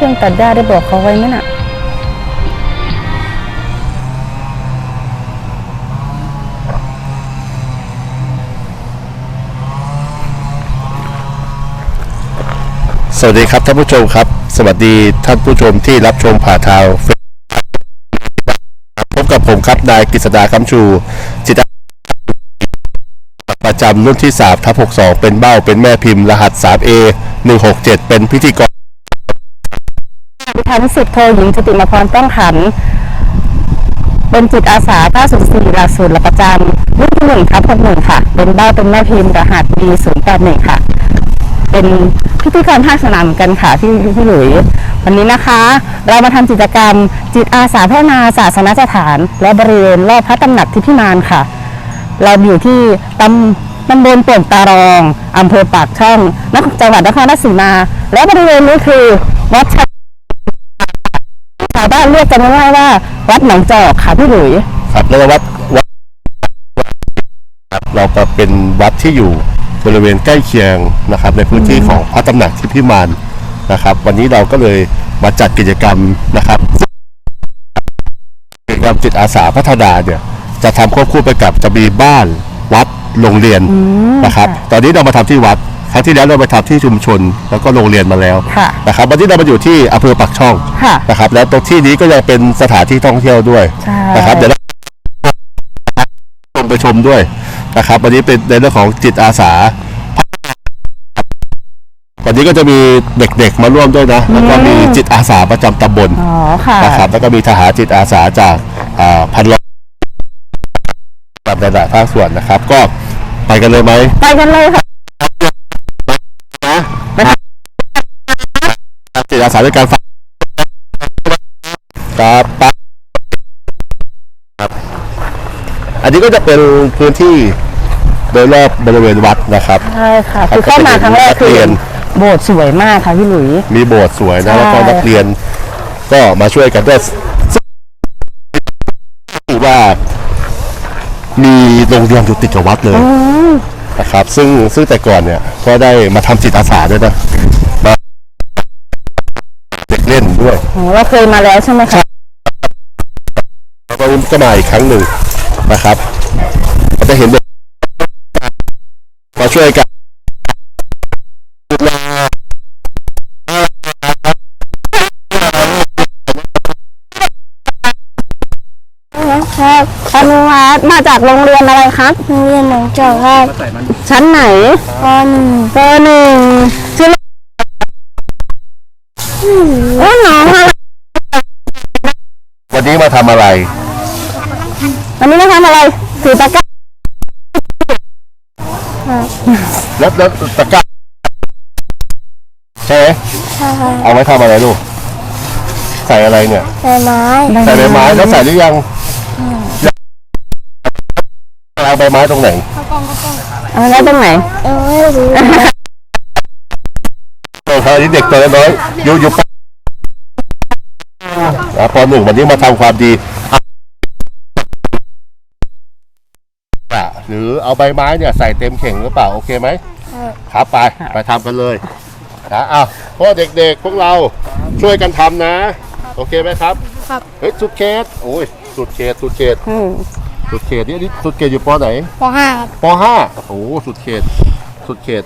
เครื่องตัดหญ้าได้บอกเขาไว้ไหมน่ะสวัสดีครับท่านผู้ชมครับ สวัสดีท่านผู้ชมที่รับชมผ่าทาง Facebook พบกับผมครับนายกฤษดาคำชู จิตประจำรุ่นที่3ทับ62 เป็นเบ้าเป็นแม่พิมพ์รหัส 3A 167 เป็นพิธีกร ดิฉันสิบโทหญิงจิติมาพรต้องขัน เป็นจิตอาสา904หลักสูตรหลักประจำรุ่นที่1ทับ61ค่ะ เป็นบ้าเป็นแม่พิมพ์รหัส B081 ค่ะ เป็นพิธีกรภาคสนามกันค่ะพี่พี่หลุยวันนี้นะคะ เรามาทำกิจกรรม จิตอาสาพัฒนาศาสนสถาน และบริเวณรอบพระตำหนักที่พิมานค่ะ เราอยู่ที่ตำตำบลโป่งตารอง อำเภอปากช่องนครจังหวัดนครราชสีมา และบริเวณนี้คือ วัดชัาวบ้านเรียกกันง่ายๆว่า วัดหนองจอกค่ะพี่หลุยครับแล้ววัดวัดครับเราก็เป็นวัดที่อยู่บริเวณใกล้เคียงนะครับ ในพื้นที่ของพระตำหนักที่พิมานนะครับ วันนี้เราก็เลยมาจัดกิจกรรมนะครับกิจกรรมจิตอาสาพัฒนาเนี่ยจะทำควบคู่ไปกับจะมีบ้านวัดโรงเรียนนะครับ ตอนนี้เรามาทำที่วัด ครั้งที่แล้วเราไปทำที่ชุมชนแล้วก็โรงเรียนมาแล้วค่ะนะครับวันนี้เรามาอยู่ที่อำเภอปากช่องค่ะนะครับแล้วตรงที่นี้ก็ยังเป็นสถานที่ท่องเที่ยวด้วยใช่ นะครับเดี๋ยวเราชมไปชมด้วยนะครับวันนี้เป็นในเรื่องของจิตอาสา วันนี้ก็จะมีเด็กๆมาร่วมด้วยนะแล้วก็มีจิตอาสาประจำตำบล อ๋อค่ะ นะครับแล้วก็มีทหารจิตอาสาจากอ่าพันรองตามหลายๆภาคส่วนนะครับ ก็ไปกันเลยไหมไปกันเลยค่ะ อาสาด้วยการฟังครับปั๊บครับ อันนี้ก็จะเป็นพื้นที่โดยรอบบริเวณวัดนะครับ ใช่ค่ะ คือเข้ามาครั้งแรกคือนักเรียนโบสถ์สวยมากค่ะพี่หลุย มีโบสถ์สวยนะใช่แล้วก็นักเรียนก็มาช่วยกันด้วยซึ่งถือว่า มีโรงเรียนอยู่ติดกับวัดเลยนะครับ ซึ่งซึ่งแต่ก่อนเนี่ย ก็ได้มาทำจิตอาสาด้วยนะมาเด็กเล่นด้วยโอ้เราเคยมาแล้วใช่ไหมคะแล้วก็ก็มาอีกครั้งหนึ่งนะครับเราจะเห็นเด็กมาช่วยกันดูแลครับอนุวัฒน์มาจากโรงเรียนอะไรครับโรงเรียนหนองจอกครับชั้นไหนปหนึ่งปหนึ่งชื่อ โอ้น้องอะไรวันนี้มาทำอะไร วันนี้มาทำอะไรถือตะกร้าแล้วแล้วตะกร้าใช่ไหมใช่ครับเอาไว้ทำอะไรลูก ใส่อะไรเนี่ยใบไม้ใส่ใบไม้แล้วใส่หรือยังเอาใบไม้ตรงไหนเอาไว้ตรงไหนยังไม่รู้ ตรงนี้เด็กตัวน้อยอยู่อยู่ปอะปหนึ่งวันนี้มาทำความดีอะหรือเอาใบไม้เนี่ยใส่เต็มเข่งหรือเปล่า โอเคไหมครับไปไปทำกันเลยนะอ้าวพวกเด็กๆ พวกเราช่วยกันทำนะ โอเคไหมครับครับเฮ้ยสุดเขตโอ้ยสุดเขตสุดเขตสุดเขตนี่นี่สุดเขตอยู่ปอไหนปห้าครับปห้าโอ้สุดเขตสุดเขต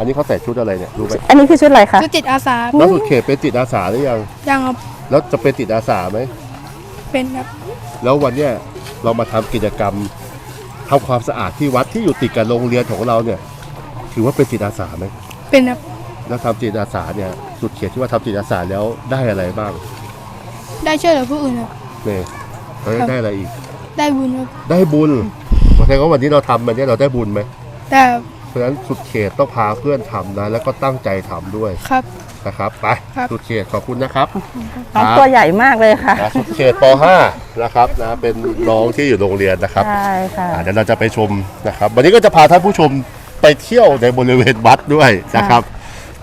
อันนี้เขาใส่ชุดอะไรเนี่ยรู้ไหมอันนี้คือชุดอะไรคะ ชุดจิตอาสาแล้วสุดเขตเป็นจิตอาสาหรือยัง ยังครับแล้วจะเป็นจิตอาสาไหม เป็นครับ แล้ววันเนี้ยเรามาทำกิจกรรมทำความสะอาดที่วัดที่อยู่ติดกับโรงเรียนของเราเนี่ย ถือว่าเป็นจิตอาสาไหมเป็นครับ แล้วทำจิตอาสาเนี่ยสุดเขตที่ว่าทำจิตอาสาแล้วได้อะไรบ้างได้ช่วยเหลือผู้อื่นครับ เนี่ยเราได้อะไรอีก ได้บุญครับ ได้บุญแสดงว่าวันนี้เราทำมันเนี่ยเราได้บุญไหมแต่ เพราะฉะนั้นสุดเขตต้องพาเพื่อนทำนะ แล้วก็ตั้งใจทำด้วยครับ นะครับไปครับ สุดเขตขอบคุณนะครับ น้องตัวใหญ่มากเลยค่ะ นะสุดเขตป .5 นะครับนะเป็นน้องที่อยู่โรงเรียนนะครับใช่ค่ะ อ่าเดี๋ยวเราจะไปชมนะครับ วันนี้ก็จะพาท่านผู้ชมไปเที่ยวในบริเวณวัดด้วยนะครับ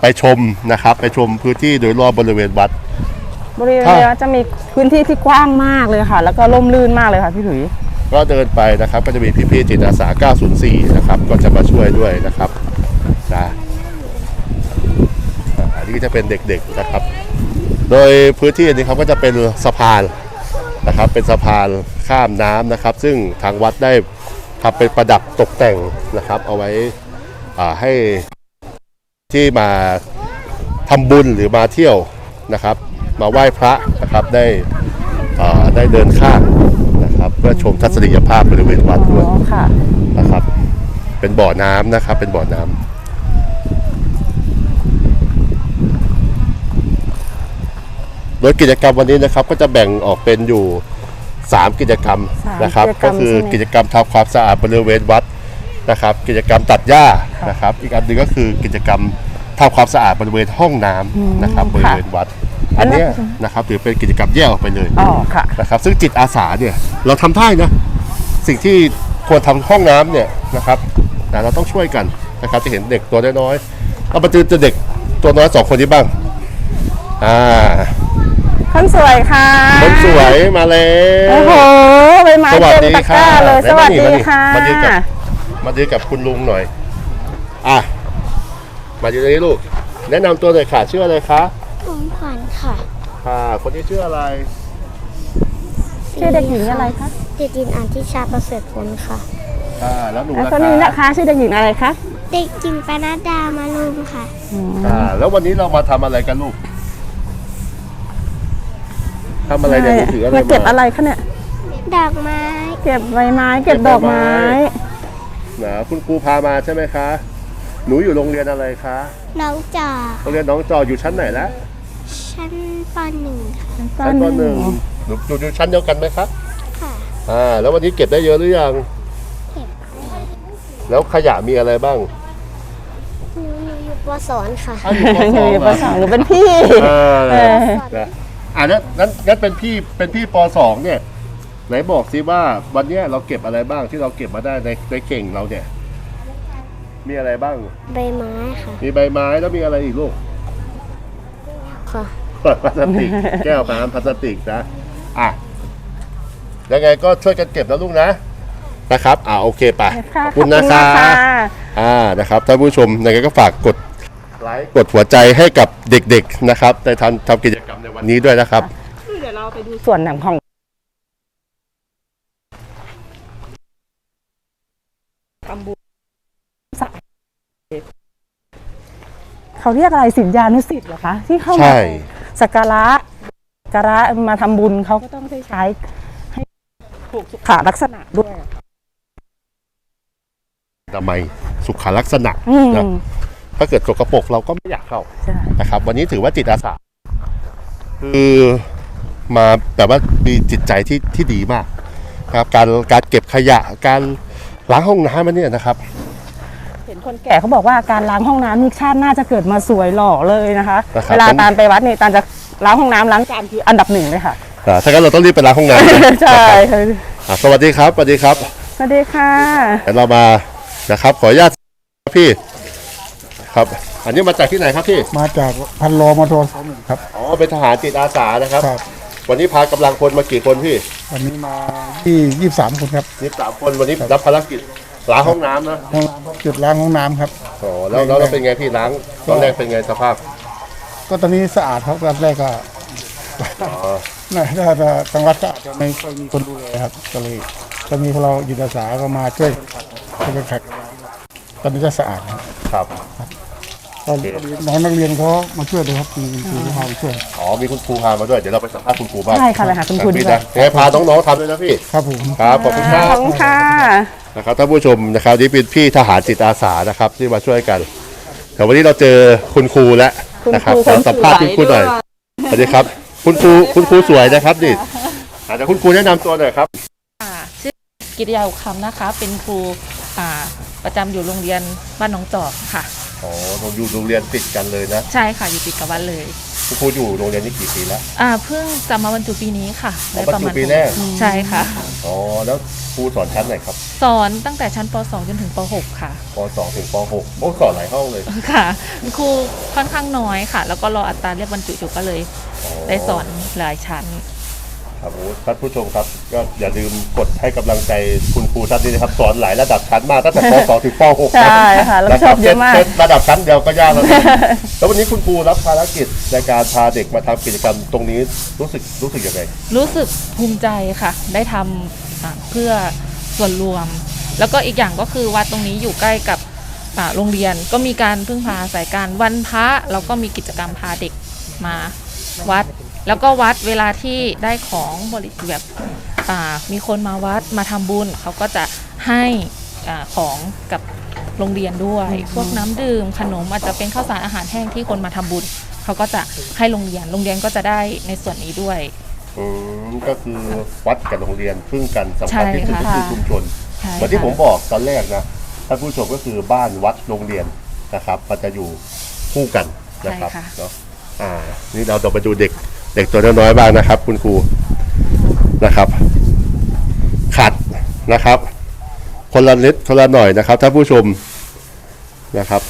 ไปชมนะครับ ไปชมพื้นที่โดยรอบบริเวณวัด บริเวณค่ะนี้จะมีพื้นที่ที่กว้างมากเลยค่ะ แล้วก็ร่มรื่นมากเลยค่ะพี่หลุย ก็เดินไปนะครับ ก็จะมีพี่ๆจิตอาสา 904 นะครับ ก็จะมาช่วยด้วยนะครับนะอันนี้จะเป็นเด็กๆนะครับ โดยพื้นที่อันนี้ครับก็จะเป็นสะพานนะครับ เป็นสะพานข้ามน้ำนะครับ ซึ่งทางวัดได้ทำเป็นประดับตกแต่งนะครับ เอาไว้ให้ที่มาทำบุญหรือมาเที่ยวนะครับ มาไหว้พระนะครับได้ได้เดินข้าม นะครับ เพื่อชมทัศนียภาพบริเวณวัดด้วยอ๋อค่ะ นะครับ เป็นบ่อน้ำนะครับ เป็นบ่อน้ำโดยกิจกรรมวันนี้นะครับก็จะแบ่งออกเป็นอยู่ 3 กิจกรรมสามนะครับกิจกรก็รมคือใช่ไหมกิจกรรมทำความสะอาดบริเวณวัดนะครับ กิจกรรมตัดหญ้านะครับ อีกอันหนึงก็คือกิจกรรมทำความสะอาดบริเวณห้องน้ำนะครับบริเวณวัด อันเนี้ยนะครับถือเป็นกิจกรรมแยกออกไปเลยอ๋อค่ะนะครับซึ่งจิตอาสาเนี่ยเราทำได้นะสิ่งที่ควรทำห้องน้ำเนี่ยนะครับนะเราต้องช่วยกันนะครับจะเห็นเด็กตัวน้อยๆเอามาเจอเจอเด็กตัวน้อยสองคนนี้บ้างอ่าคนสวยค่ะคนสวยมาแล้โอ้วโหใบไม้สวัสเต็มดีตะกค่ะร้าเลยไหนสวัสดีมานี่ค่ะมายืนกับมายืนกับคุณลุงหน่อยอะมาอยู่ตรงนี้ลูกแนะนำตัวหน่อยค่ะชื่ออะไรคะผมขวัญ ค่ะ ค่ะคนนี้ชื่ออะไร ชื่อเด็กหญิงอะไรคะเด็กหญิงอันทิชาประเสริฐผลค่ะ อ่า แล้วหนูแล้วล่ะคนนี้คะนะคะชื่อเด็กหญิงอะไรคะเด็กหญิงปนัดดามารุมค่ะ อ่า แล้ววันนี้เรามาทำอะไรกันลูกทำอะไรเนี่ยหนูถืออะไรมามาเก็บอะไรคะเนี่ย ดอกไม้เก็บใบไม้ เก็บดอกไม้ นะคุณครูพามาใช่ไหมคะ หนูอยู่โรงเรียนอะไรคะ น้องจอโรงเรียนน้องจออยู่ชั้นไหนแล้ว ชั้นปหนึ่งค่ะชั้นปหนึ่งหนูหนูอยู่ชั้นเดียวกันไหมคะค่ะอ่าแล้ววันนี้เก็บได้เยอะหรือยัง เก็บแล้วขยะมีอะไรบ้างหนูหนูอยู่ปสอนค่ะอ้าวอยู่ปหสนูองอยู่เหปรอสองหนูเป็นพี่ เออเออ นะอ่านั้นนั้นงั้นเป็นพี่เป็นพี่ปสองเนี่ยไหนบอกสิว่าวันเนี้ยเราเก็บอะไรบ้างที่เราเก็บมาได้ในในเก่งเราเนี่ย มีอะไรบ้าง ใบไม้ค่ะ มีใบไม้แล้วมีอะไรอีกลูก ค่ะพลาสติก แก้วน้ำพลาสติกนะอะยังไงก็ช่วยกันเก็บนะลูกนะนะครับ อ่าโอเคไปค่ะขอบคุณนะคะขอบอ่านะครับท่านผู้ชมยังไงก็ฝากกดไลค์กดหัวใจให้กับเด็กๆนะครับในทำทำกิจกรรมในวันนี้ด้วยนะครับ เดี๋ยวเราไปดูส่วนหนังของตำบู เขาเรียกอะไรสิทธานุสิทธิ์เหรอคะที่เข้าใช่มาสักการะสักการะมาทำบุญเขาก็ต้องได้ใช้ให้ถูกสุขลักษณะด้วย ทำไมยสุขลักษณะอืมนะถ้าเกิดสกปรกเราก็ไม่อยากเข้าใช่ นะครับ วันนี้ถือว่าจิตอาสาคือมาแบบว่ามีจิตใจที่ที่ดีมากนะครับ การการเก็บขยะการล้างห้องน้ำมันเนี่ยนะครับเห็ นคนแก่เขาบอกว่าการล้างห้องน้ำนี่ชาติน่าจะเกิดมาสวยหล่อเลยนะคะ นะครับ เวลาตานไปวัดนี่ตานจะล้างห้องน้ำล้างจานคืออันดับหนึ่งเลยค่ะ อ่าถ้างั้นเราต้องรีบไปล้างห้องน้ำใช่นะครับอะสวัสดีครับสวัสดีครับสวัสดีค่ะเดี๋ยวเรามานะครับ ขออนุญาตพี่ ครับ อันนี้มาจากที่ไหนครับพี่มาจากพันโลมอโทรสองหนึ่งครับ อ๋อเป็นทหารจิตอาสานะครับ ครับ วันนี้พากำลังพลมากี่คนพี่วันนี้มาที่ยี่สามคนครับ ยี่สามคนวันนี้รับภารกิจ ล้างห้องน้ำนะห้องน้ำจุดล้างห้องน้ำครับอ๋อแล้วแล้วเราเป็นไงพี่ล้างตอนแรกเป็นไงสภาพก็ตอนนี้สะอาดครับตอนแรกก็อ๋อน่าถ้าถ้าทางวัดก็อาจจะไม่ค่อยมีคนดูแลครับก็เลยก็มีพวกเราจิตอาสาก็มาช่วยช่วยกันขัดตอนนี้ก็สะอาดครับ ครับ ตอนน้องนักเรียนเขามาช่วยด้วยครับมีครูที่พามาช่วย อ๋อมีคุณครูพามาด้วยเดี๋ยวเราไปสัมภาษณ์คุณครูบ้างใช่ค่ะไปหาคุณครูดีพี่กว่านะยังไงพาน้องๆทำด้วยนะพี่ครับผม ครับขอบคุณครัขอบบคุณค่ะนะครับท่านผู้ชมนะครับนี่เป็นพี่ทหารจิตอาสานะครับที่มาช่วยกันแต่วันนี้เราเจอคุณครูแล้วคุณนะครับครูขอสัมภาษณ์คุณครูหน่อยสวัสดีครับ คุณครูคุณครูสวยนะครับนี่อาจจะคุณครูแนะนำตัวหน่อยครับ ค่ะชื่อกิติยาอุคำนะคะ เป็นครูอ่าประจำอยู่โรงเรียนบ้านหนองจอกค่ะ อ๋อเราอยู่โรงเรียนติดกันเลยนะใช่ค่ะอยู่ติดกับวัดเลยคุณครูอยู่โรงเรียนนี้กี่ปีแล้ว อ่าเพิ่งจะมาบรรจุปีนี้ค่ะอ๋อบรรจุปีแรกใช่ค่ะ อ๋อแล้วครูสอนชั้นไหนครับสอนตั้งแต่ชั้นป .2 จนถึงป .6 ค่ะ ป .2 ถึงป .6 โอ้สอนหลายห้องเลยค่ะครูค่อนข้างน้อยค่ะ แล้วก็รออัตราเรียกบรรจุอยู่ก็เลยได้สอนหลายชั้น ครับโอ้ท่านผู้ชมครับ ก็อย่าลืมกดให้กำลังใจคุณครูท่านนี้นะครับ สอนหลายระดับชั้นมากตั้งแต่ป .2 ถึงป .6 ใช่ค่ะรับผิดชอบเยอะมากนครับระดับชั้นเดียวก็ยากแล้วนะแล้ววันนี้คุณครูรับภารกิจในการพาเด็กมาทำกิจกรรมตรงนี้รู้สึกรู้สึกยังไง รู้สึกภูมิใจค่ะ ได้ทำอ่าเพื่อส่วนรวม แล้วก็อีกอย่างก็คือวัดตรงนี้อยู่ใกล้กับอ่าโรงเรียน ก็มีการพึ่งพาอาศัยการวันพระแล้วก็มีกิจกรรมพาเด็กมาวัด แล้วก็วัดเวลาที่ได้ของบริแบบอ่ามีคนมาวัดมาทำบุญเขาก็จะให้อาของกับโรงเรียนด้วย พวกน้ำดื่มขนมอาจจะเป็นข้าวสารอาหารแห้งที่คนมาทำบุญเขาก็จะให้โรงเรียนโรงเรียนก็จะได้ในส่วนนี้ด้วยอืมก็คือวัดกับโรงเรียนพึ่งกันสำคัญที่สุดใช่ก็ค่ะคือชุมชนใช่เหมือนที่ค่ะผมบอกตอนแรกนะท่านผู้ชมก็คือบ้านวัดโรงเรียนนะครับมันจะอยู่คู่กันนะครับใช่ค่ะเนาะอ่านี่เราจะไปดูเด็ก เด็กตัวน้อยๆบ้างนะครับ คุณครูนะครับ ขัดนะครับ คนละนิดคนละหน่อยนะครับท่านผู้ชมนะครับ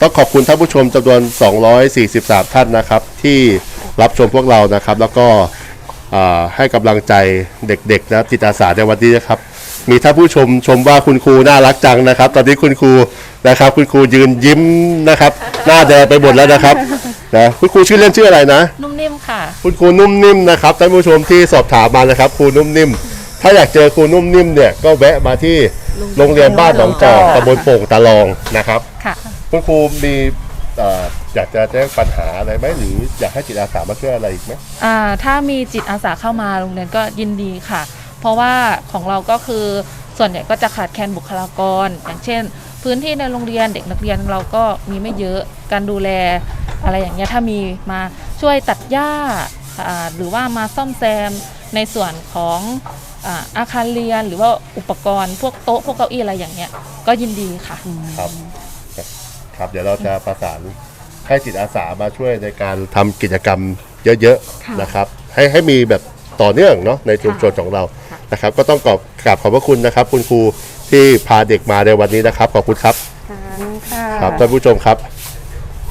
ต้องขอบคุณท่านผู้ชมจำนวน 243 ท่านนะครับ ที่รับชมพวกเรานะครับ แล้วก็ให้กำลังใจเด็กๆนะจิตอาสาในวันนี้นะครับ มีท่านผู้ชมชมว่าคุณครูน่ารักจังนะครับ ตอนนี้คุณครูนะครับ คุณครูยืนยิ้มนะครับ หน้าแดงไปหมดแล้วนะครับนะคุณครูชื่อเล่นชื่ออะไรนะ นุ่มนิ่มค่ะ คุณครูนุ่มนิ่มนะครับท่านผู้ชมที่สอบถามมานะครับครูนุ่มนิ่ม ถ้าอยากเจอครูนุ่มนิ่มเนี่ยก็แวะมาที่โรงเรียนบ้านหนองจอกตำบลโป่งตะลองนะครับ ค่ะ คุณครูมีเอ่ออยากจะแจ้งปัญหาอะไรไหมหรืออยากให้จิตอาสามาช่วยอะไรอีกไหม อ่าถ้ามีจิตอาสาเข้ามาโรงเรียนก็ยินดีค่ะเพ ราะว่าของเราก็คือส่วนใหญ่ก็จะขาดแคลนบุคลากร อย่างเช่น พื้นที่ในโรงเรียนเด็กนักเรียนเราก็มีไม่เยอะการดูแล อะไรอย่างเงี้ยถ้ามีมาช่วยตัดหญ้าหรือว่ามาซ่อมแซมในส่วนของอาคารเรียนหรือว่าอุปกรณ์พวกโต๊ะพวกเก้าอี้อะไรอย่างเงี้ยก็ยินดีค่ะครับครับเดี๋ยวเราจะประสานให้จิตอาสามาช่วยในการทำกิจกรรมเยอะๆนะครับ ให้ให้มีแบบต่อเนื่องเนาะในชุมชนของเรา นะครับ ก็ต้องกราบกราบขอบพระคุณนะครับ คุณครูที่พาเด็กมาในวันนี้นะครับ ขอบคุณครับค่ะครับท่านผู้ชมครับ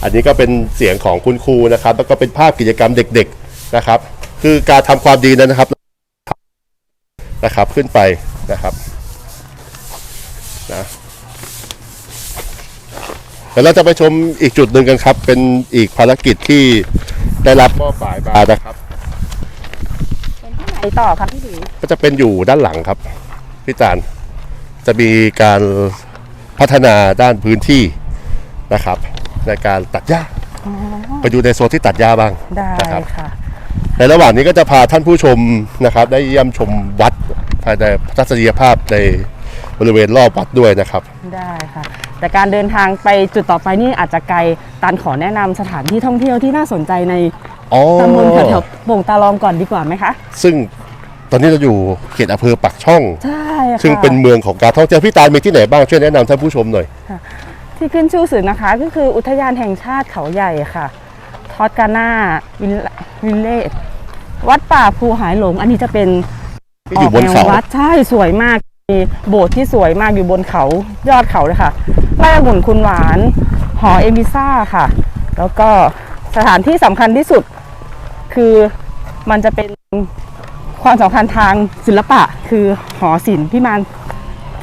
อันนี้ก็เป็นเสียงของคุณครูนะครับ แล้วก็เป็นภาพกิจกรรมเด็ก ๆนะครับ คือการทำความดีนั้นนะครับนะครับขึ้นไปนะครับนะเดี๋ยวเราจะไปชมอีกจุดหนึ่งกันครับ เป็นอีกภารกิจที่ได้รับมอบหมายมานะครับไหนต่อครับพี่หลุย ก็จะเป็นอยู่ด้านหลังครับพี่ตาลจะมีการพัฒนาด้านพื้นที่นะครับ ในการตัดหญ้าไปดูในโซนที่ตัดหญ้าบ้างได้นะครับค่ะ ในระหว่างนี้ก็จะพาท่านผู้ชมนะครับ ได้เยี่ยมชมวัดภายในทัศนียภาพในบริเวณรอบวัดด้วยนะครับ ได้ค่ะ แต่การเดินทางไปจุดต่อไปนี่อาจจะไกลตันขอแนะนำสถานที่ท่องเที่ยวที่น่าสนใจในอ๋อตำบลแถวๆโป่งตาลองก่อนดีกว่าไหมคะ ซึ่ง ตอนนี้เราอยู่เขตอำเภอปักช่อง ใช่ค่ะซึ่งเป็นเมืองของการท่องเที่ยวพี่ตาลมีที่ไหนบ้างช่วยแนะนำท่านผู้ชมหน่อยที่ขึ้นชื่อสื่อนะคะ ก็คืออุทยานแห่งชาติเขาใหญ่ค่ะทอดกาน่าวิลวิลเลจวัดป่าภูหายหลง อันนี้จะเป็นที่อยู่บนเขากแววัดใช่สวยมากมีโบสถ์ที่สวยมากอยู่บนเขายอดเขาเลยค่ะไร่องุ่นคุณหวานหอเอมิซ่าค่ะ แล้วก็สถานที่สำคัญที่สุด คือมันจะเป็น ความสำคัญทางศิลปะ คือหอศิลป์พิมาน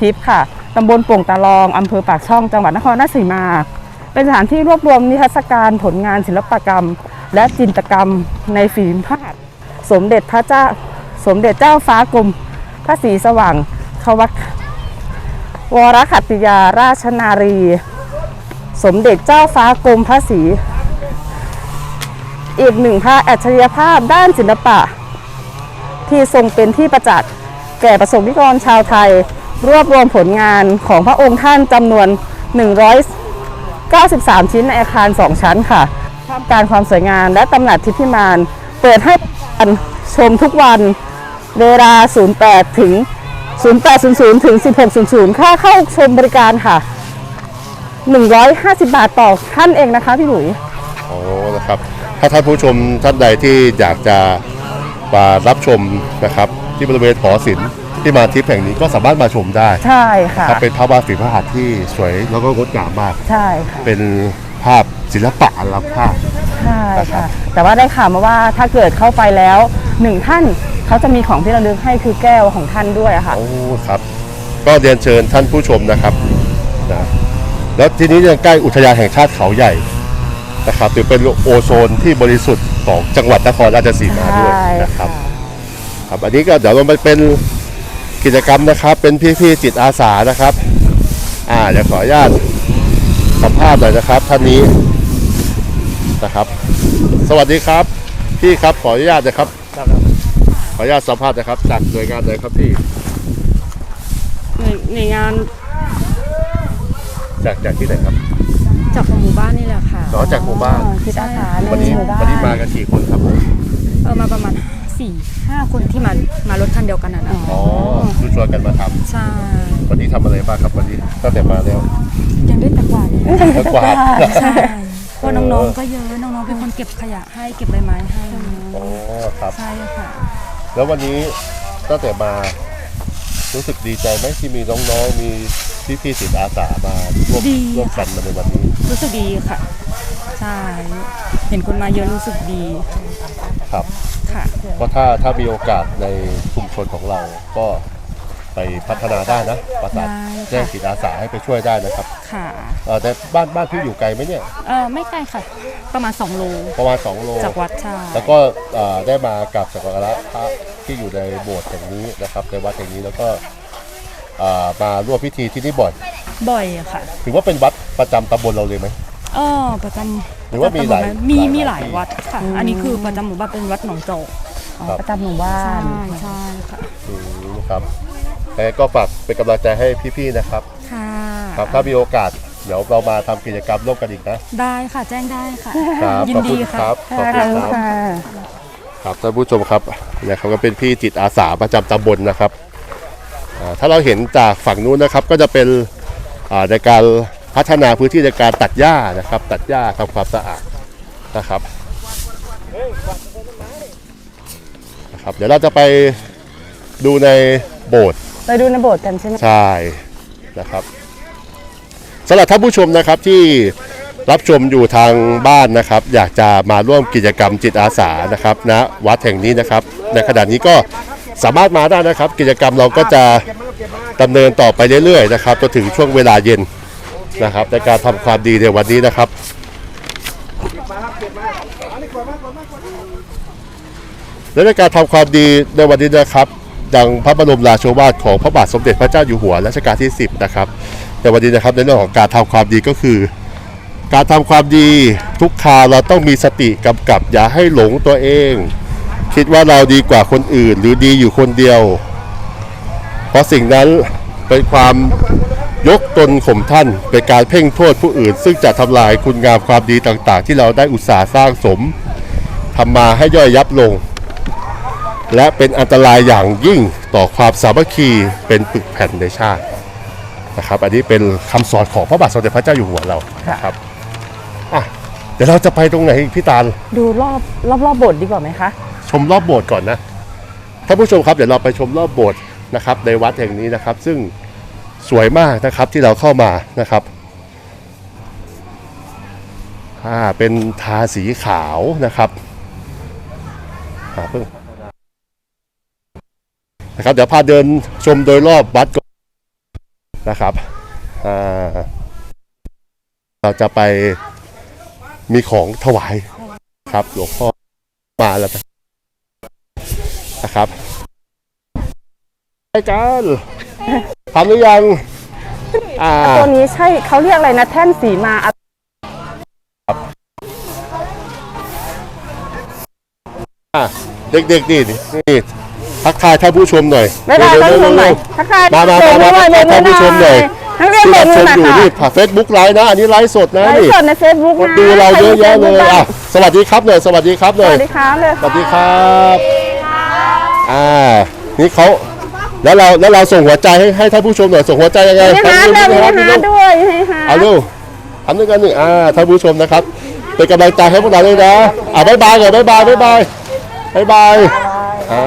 ทิพย์ค่ะตำบลโป่งตาลองอำเภอปากช่องจังหวัดนครราชสีมา เป็นสถานที่รวบรวมนิทรรศการผลงานศิลปกรรม และจิตรกรรมในฝีพระหัตถ์สมเด็จพระเจ้าสมเด็จเจ้าฟ้ากรมพระศรีสว่างควักวรขัตติยาราชนารี สมเด็จเจ้าฟ้ากรมพระศรีอีกหนึ่งพระอัจฉริยภาพด้านศิลปะ ที่ทรงเป็นที่ประจักษ์แก่ประสบนิกรชาวไทย รวบรวมผลงานของพระองค์ท่านจำนวน 193 ชิ้นในอาคาร 2 ชั้นค่ะท่ามกลารความสวยงามและตำหนักทิพย์พิมาน เปิดให้ชมทุกวันเวลา 08 ถึง 0800 ถึง 1600 ค่าเข้าชมบริการค่ะ 150 บาทต่อท่านเองนะคะพี่หลุย โอ้นะครับ ถ้าท่านผู้ชมท่านใดที่อยากจะ มารับชมนะครับที่บริเวณหอศิลป์ที่มาทิพย์แห่งนี้ก็สามารถมาชมได้ใช่ค่ะ ครับเป็นภาพวาดฝีพระหัตถ์ที่สวยแล้วก็งดงามมาก ใช่ค่ะเป็นภาพศิลปะอันล้ำค่า ใช่นะครับ ค่ะ แต่ว่าได้ข่าวมาว่าถ้าเกิดเข้าไปแล้วหนึ่งท่านเขาจะมีของที่ระลึกให้คือแก้วของท่านด้วยอะค่ะ โอ้ครับ ก็เรียนเชิญท่านผู้ชมนะครับนะแล้วทีนี้ยังใกล้อุทยานแห่งชาติเขาใหญ่ นะครับถือเป็นโอโซนที่บริสุทธิ์ของจังหวัดนครราชสีมาด้วยใช่นะครับค่ะครับอันนี้ก็เดี๋ยวเราไปเป็นกิจกรรมนะครับ เป็นพี่ๆจิตอาสานะครับอ่าเดี๋ยวขออนุญาตสัมภาษณ์หน่อยนะครับท่านนี้นะครับ สวัสดีครับ พี่ครับขออนุญาตนะครับ ขออนุญาตสัมภาษณ์นะครับ จากหน่วยงานไหนครับพี่ในในงาน จากจากที่ไหนครับ จากของหมู่บ้านนี่แหละค่ะอ๋อจากหมู่บ้านจิตอาสาในวันนี้หมู่บ้านวันนี้มากันกี่คนครับผมเออมาประมาณสี่ห้าคนที่มามารถคันเดียวกันน่ะนะอ๋อคือชวนกันมาทใช่ำวันนี้ทำอะไรบ้างครับวันนี้ตั้งแต่มาแล้วยังได้แต่กวาดอยู่ก็กวาดใช่เพราะน้องๆก็เยอะน้องๆเป็นคนเก็บขยะให้เก็บใบไม้ให้อ๋อครับ ใช่ค่ะ แล้ววันนี้ตั้งแต่มา รู้สึกดีใจไหมที่มีน้องๆมีพี่ๆจิตอาสามาร่วมดี ร่วมกันมาในวันนี้ รู้สึกดีค่ะ ใช่ เห็นคนมาเยอะรู้สึกดีครับ ค่ะ เพราะถ้าถ้ามีโอกาสในชุมชนของเราก็ ไปพัฒนาได้นะประสานได้ค่ะ แจ้งจิตอาสาให้ไปช่วยได้นะครับค่ะเอ่อแต่บ้านบ้านพี่อยู่ไกลไหมเนี่ยเออไม่ไกลค่ะ ประมาณ2โลประมาณ2โล จากวัดใช่แล้วก็เอ่อได้มากราบสักการะพระที่อยู่ในโบสถ์แห่งนี้นะครับในวัดแห่งนี้แล้วก็เอ่อมาร่วมพิธีที่นี่บ่อยบ่อยอะค่ะ ถือว่าเป็นวัดประจำตำบลเราเลยไหม เออประจำหรือว่ามีหลายมีหลายมีหลายที่วัดค่ะ อันนี้คือประจำหมู่บ้านเป็นวัดหนองโจกอ๋อครับ ประจำหมู่บ้าใช่น ใช่ค่ะอืมครับ แต่ก็ฝากเป็นกำลังใจให้พี่ๆนะครับค่ะครับถ้ามีโอกาสเดี๋ยวเรามาทำกิจกรรมร่วมกันอีกนะได้ค่ะแจ้งได้ค่ะ ครับยิขอนบดีคุณค่ะครับขอบขอบคุณคุณครับค่ะครับท่านผู้ชมครับเนี่ยเขาก็เป็นพี่จิตอาสาประจำตำบลนะครับอ่าถ้าเราเห็นจากฝั่งนู้นนะครับก็จะเป็นอ่าในการพัฒนาพื้นที่ในการตัดหญ้านะครับ ตัดหญ้าทำความสะอาดนะครับนะครับ เดี๋ยวเราจะไปดูในโบสถ์ ไปดูในโบสถ์กันใช่ไหมใช่นะครับสำหรับท่านผู้ชมนะครับที่รับชมอยู่ทางบ้านนะครับ อยากจะมาร่วมกิจกรรมจิตอาสานะครับณวัดแห่งนี้นะครับ ในขณะนี้ก็สามารถมาได้นะครับ กิจกรรมเราก็จะดำเนินต่อไปเรื่อยๆนะครับจนถึงช่วงเวลาเย็นนะครับ ในการทำความดีในวันนี้นะครับ และในการทำความดีในวันนี้นะครับ ดังพระบรมราโชวาทของพระบาทสมเด็จพระเจ้าอยู่หัวรัชกาลที่ 10 นะครับในวันนี้นะครับในเรื่องของการทำความดีก็คือ การทำความดีทุกคาเราต้องมีสติกำกับ อย่าให้หลงตัวเอง คิดว่าเราดีกว่าคนอื่น หรือดีอยู่คนเดียว เพราะสิ่งนั้นเป็นความยกตนข่มท่านเป็นการเพ่งโทษผู้อื่น ซึ่งจะทำลายคุณงามความดีต่างๆ ที่เราได้อุตสาห์สร้างสมทำมาให้ย่อยยับลง และเป็นอันตรายอย่างยิ่งต่อความสามัคคีเป็นปึกแผ่นในชาตินะครับ อันนี้เป็นคำสอนของพระบาทสมเด็จพระเจ้าอยู่หัวเรานะครับอะเดี๋ยวเราจะไปตรงไหนพี่ตาลดูรอบรอบรอบโบสถ์ดีกว่าไหมคะ ชมรอบโบสถ์ก่อนนะท่านผู้ชมครับเดี๋ยวเราไปชมรอบโบสถ์นะครับ ในวัดแห่งนี้นะครับ ซึ่งสวยมากนะครับที่เราเข้ามานะครับอ่าเป็นทาสีขาวนะครับอ่าเพิ่ง นะครับเดี๋ยวพาเดินชมโดยรอบวัดก่อนนะครับอ่าเราจะไปมีของถวายครับหลวงพ่อมาแล้วนะนะครับรายการทำหรือยังอ่าตัวนี้ใช่เขาเรียกอะไรนะแท่นสีมาอะเด็กๆนี่นี่ ทักทายท่านผู้ชมหน่อยไม่ได้เร็วๆท่านผู้ชมหน่อยเร็วทักทายมามามามาท่านท่านผู้ชมหน่อยทั้งเรียนที่เด็รักบชนู่นมนะอยู่คะนี่ผ่านเฟซบุ๊กไลฟ์นะ อันนี้ไลฟ์สดนะไลนี่ฟ์สดในเฟซบุ๊กคนนะดูเราเยอะแยะเลยอะสวัสดีครับหน่อยสวัสดีครับหสน่อยวัสดีครับเลยสวัสดีครับอ่านี่เขาแล้วเราแล้วเราส่งหัวใจให้ให้ท่านผู้ชมหน่อยส่งหัวใจยังไงนี่ฮะทำเริ่มนี่นี่นะฮะด้วยนี่ฮะเอาลูกทำด้วยกันนี่อ่าท่านผู้ชมนะครับเป็นกำลังใจให้พวกเราด้วยนะอ่าบ๊ายบายก่อนบ๊ายบายบ๊ายบายบ๊ายบาย อ่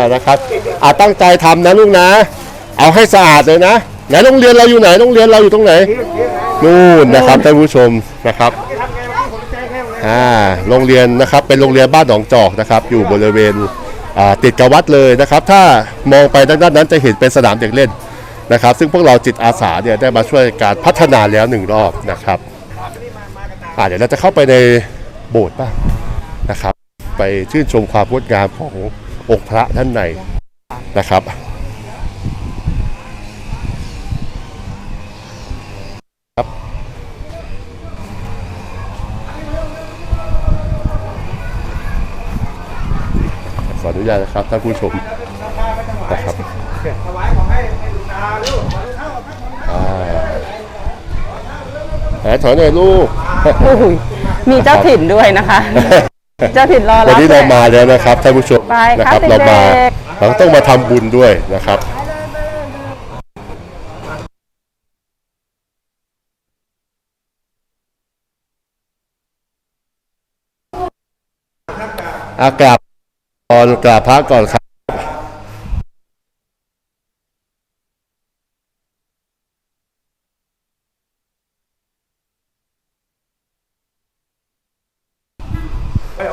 านะครับอ่าตั้งใจทำนะลูกนะ เอาให้สะอาดเลยนะไหนโรงเรียนเราอยู่ไหนโรงเรียนเราอยู่ตรงไหนนู่นนะครับท่านผู้ชมนะครับอ่าโรงเรียนนะครับเป็นโรงเรียนบ้านหนองจอกนะครับ อยู่บริเวณอ่าติดกับวัดเลยนะครับ ถ้ามองไปด้านนั้นจะเห็นเป็นสนามเด็กเล่นนะครับ ซึ่งพวกเราจิตอาสาเนี่ยได้มาช่วยการพัฒนาแล้วหนึ่งรอบนะครับอ่าเดี๋ยวเราจะเข้าไปในโบสถ์บ้างนะครับ ไปชื่นชมความงดงามของ องค์พระท่านในนะครับขออนุญาตนะครับท่านผู้ชมนะครับอ่าแหมถอยหน่อยลูกอุ้ยมีเจ้าถิ่นด้วยนะคะ เจ้าถิ่นรอวันรับนี้เราด้วยมาแล้วนะครับท่านผู้ชมไปนะคครัรับบเรามาเด็กเราต้องมาทำบุญด้วยนะครับ อากราบก่อนกราบพระก่อนครับ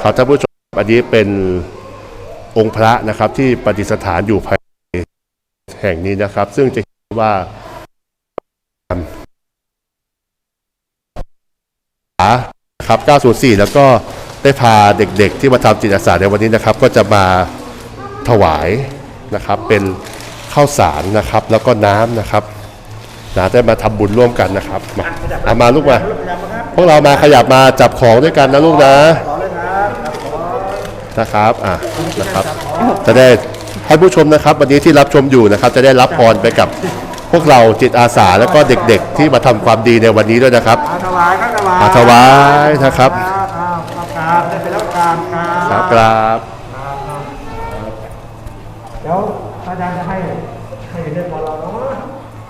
ครับท่านผู้ชมอันนี้เป็นองค์พระนะครับที่ประดิษฐานอยู่ภายในแห่งนี้นะครับ ซึ่งจะเห็นว่าครับ 904 แล้วก็ได้พาเด็กๆ ที่มาทำจิตอาสาในวันนี้นะครับ ก็จะมาถวายนะครับ เป็นข้าวสารนะครับ แล้วก็น้ำนะครับนะได้มาทำบุญร่วมกันนะครับ มาเอามาลูกมา พวกเรามาขยับมาจับของด้วยกันนะลูกนะ นะครับอะนะครับจะได้ให้ผู้ชมนะครับ วันนี้ที่รับชมอยู่นะครับ จะได้รับพรไปกับพวกเราจิตอาสาแล้วก็เด็กๆ ที่มาทำความดีในวันนี้ด้วยนะครับถวายครับถวายอะถวายนะครับครับครับได้ไปแล้วการคครัรับบกราบเดี๋ยวอาจารย์จะให้ให้เล่นบอลเราเนาะ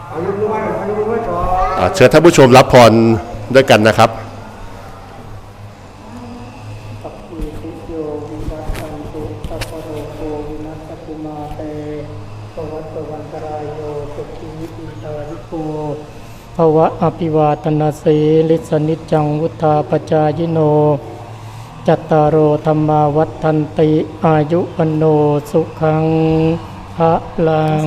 เอายกมือไหว้เอายกมือไหว้ก่อนอะเชิญท่านผู้ชมรับพรด้วยกันนะครับ ภวะอภิวาตนาสีลิสนิจจังวุธาปจายโน จัตตารโอธรรมาวัฏันติ อายุวันโนสุขังพระลัง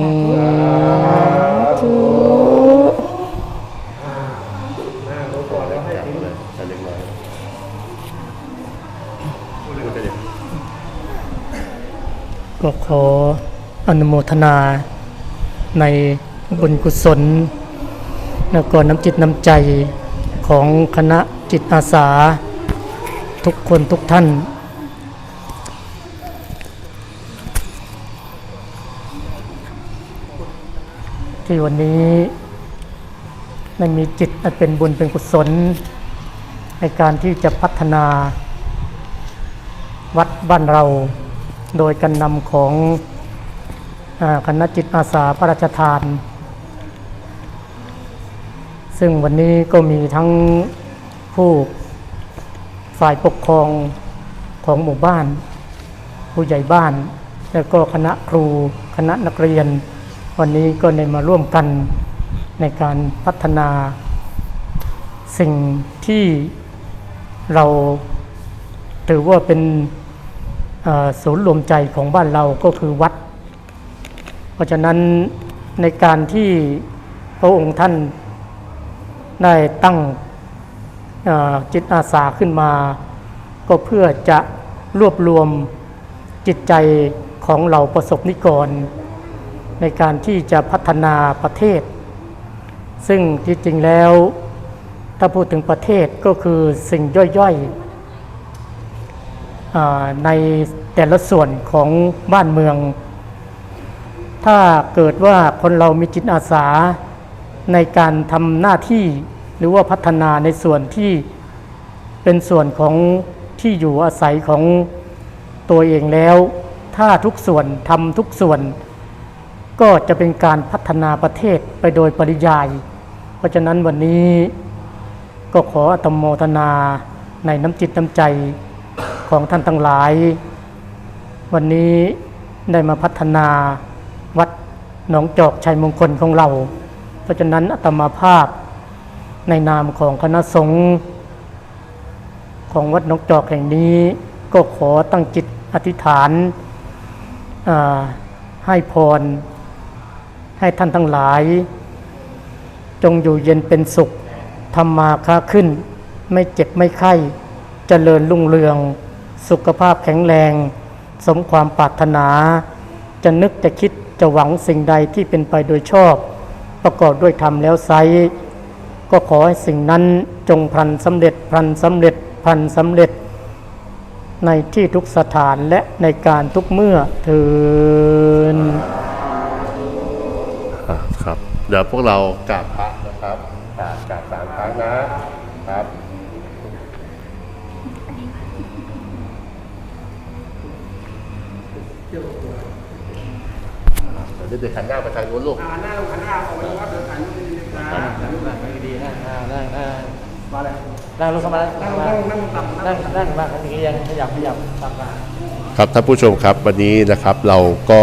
ก็ขออนุโมทนาใน บุญกุศล แล้วก็น้ำจิตน้ำใจของคณะจิตอาสา ทุกคนทุกท่าน ที่วันนี้ได้มีจิตเป็นบุญเป็นกุศล ในการที่จะพัฒนาวัดบ้านเราโดยการนำของคณะจิตอาสาพระราชทาน ซึ่งวันนี้ก็มีทั้งผู้ฝ่ายปกครองของหมู่บ้าน ผู้ใหญ่บ้าน แล้วก็คณะครูคณะนักเรียน วันนี้ก็ได้มาร่วมกันในการพัฒนา สิ่งที่เราถือว่าเป็นศูนย์รวมใจของบ้านเราก็คือวัด เพราะฉะนั้นในการที่พระองค์ท่าน ได้ตั้งจิตอาสาขึ้นมา ก็เพื่อจะรวบรวมจิตใจของเราประสบนิกร ในการที่จะพัฒนาประเทศ ซึ่งที่จริงแล้ว ถ้าพูดถึงประเทศก็คือสิ่งย่อยๆในแต่ละส่วนของบ้านเมือง ถ้าเกิดว่าคนเรามีจิตอาสา ในการทำหน้าที่หรือว่าพัฒนาในส่วนที่เป็นส่วนของที่อยู่อาศัยของตัวเองแล้ว ถ้าทุกส่วนทำทุกส่วน ก็จะเป็นการพัฒนาประเทศไปโดยปริยาย เพราะฉะนั้นวันนี้ก็ขออตโมทนาในน้ำจิตน้ำใจของท่านทั้งหลาย วันนี้ได้มาพัฒนาวัดหนองจอกชัยมงคลของเรา เพราะฉะนั้นอาตมาภาพในนามของคณะสงฆ์ของวัดนองจอกแห่งนี้ ก็ขอตั้งจิตอธิษฐานาให้พร ให้ท่านทั้งหลาย จงอยู่เย็นเป็นสุขทำมาค้าขึ้น ไม่เจ็บไม่ไข้เจริญรุ่งเรือง สุขภาพแข็งแรง สมความปรารถนา จะนึกจะคิดจะหวังสิ่งใดที่เป็นไปโดยชอบ ประกอบด้วยธรรมแล้วไซร้ก็ขอให้สิ่งนั้นจงพลันสำเร็จพลันสำเร็จพลันสำเร็จ ในที่ทุกสถานและในการทุกเมื่อเทินอะครับ เดี๋ยวพวกเรากราบพระนะครับกราบกราบสามครั้งนะครับ เดี๋ยวเด็กๆหันหน้าไปทางนู้นลูกนั่งลงเข้ามานั่งนั่งนั่งนั่งนั่งมาทีนี้ยังขยับขยับตามมาครับท่านผู้ชมครับวันนี้นะครับเราก็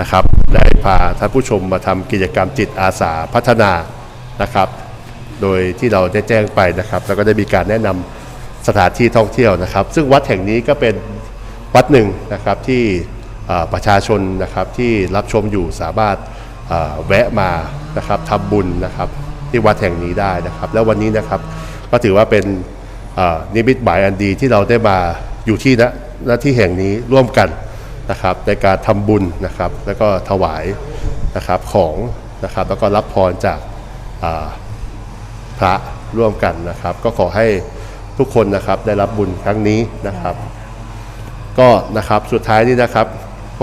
นะครับได้พาท่านผู้ชมมาทำกิจกรรมจิตอาสาพัฒนานะครับ โดยที่เราได้แจ้งไปนะครับ แล้วก็ได้มีการแนะนำสถานที่ท่องเที่ยวนะครับ ซึ่งวัดแห่งนี้ก็เป็นวัดหนึ่งนะครับที่ ประชาชนนะครับที่รับชมอยู่สามารถแวะมานะครับทำบุญนะครับที่วัดแห่งนี้ได้นะครับ แล้ววันนี้นะครับก็ถือว่าเป็นนิมิตหมายอันดีที่เราได้มาอยู่ที่ณณที่แห่งนี้ร่วมกันนะครับในการทำบุญนะครับแล้วก็ถวายนะครับของนะครับแล้วก็รับพรจากพระร่วมกันนะครับ ก็ขอให้ทุกคนนะครับได้รับบุญครั้งนี้นะครับ ก็นะครับสุดท้ายนี้นะครับ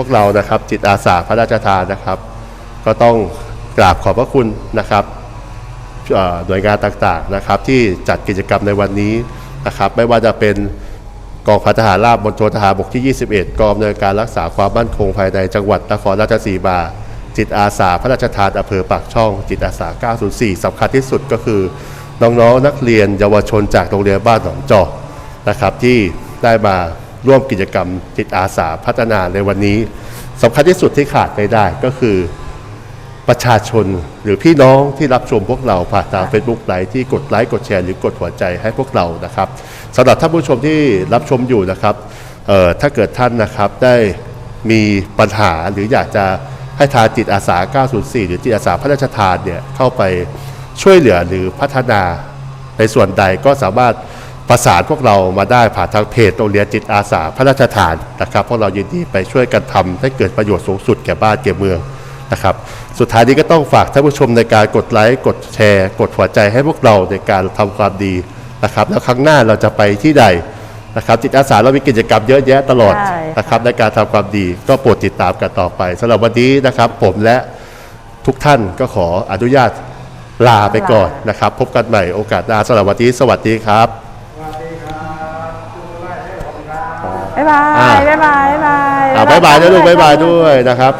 พวกเรานะครับจิตอาสาพระราชทานนะครับ ก็ต้องกราบขอบพระคุณนะครับหน่วยงานต่างๆนะครับที่จัดกิจกรรมในวันนี้นะครับไม่ว่าจะเป็นกองพันทหารราบมณฑลทหารบกที่ 21 กองอำนวยการรักษาความมั่นคงภายในจังหวัดนครราชสีมา จิตอาสาพระราชทานอำเภอปากช่อง จิตอาสา 904สำคัญที่สุดก็คือ น้องๆนักเรียนเยาวชนจากโรงเรียนบ้านหนองจอกนะครับที่ได้มา ร่วมกิจกรรมจิตอาสาพัฒนาในวันนี้สำคัญที่สุดที่ขาดไม่ได้ก็คือประชาชนหรือพี่น้องที่รับชมพวกเราผ่านทาง Facebook ไลฟ์ที่กดไลค์กดแชร์หรือกดหัวใจให้พวกเรานะครับสำหรับท่านผู้ชมที่รับชมอยู่นะครับถ้าเกิดท่านนะครับได้มีปัญหาหรืออยากจะให้ทางจิตอาสา 904 หรือจิตอาสาพระราชทานเนี่ยเข้าไปช่วยเหลือหรือพัฒนาในส่วนใดก็สามารถ ประสานพวกเรามาได้ผ่านทางเพจโรงเรียนจิตอาสาพระราชทานนะครับ พวกเรายินดีไปช่วยกันทำให้เกิดประโยชน์สูงสุดแก่บ้านแก่เมืองนะครับ สุดท้ายนี้ก็ต้องฝากท่านผู้ชมในการกดไลค์กดแชร์ กดหัวใจให้พวกเราในการทำความดีนะครับ แล้วครั้งหน้าเราจะไปที่ใดนะครับ จิตอาสาเรามีกิจกรรมเยอะแยะตลอดนะครับในการทำความดีก็โปรดติดตามกันต่อไปสำหรับวันนี้นะครับ ผมและทุกท่านก็ขออนุญาตลาไปก่อนนะครับ พบกันใหม่โอกาสหน้าสำหรับวันนี้สวัสดีครับ บ๊ายบายอ่าบ๊ายบาย บ๊ายบายอ่าบ๊ายบายนะลูกบ๊ายบายด้วยนะครับ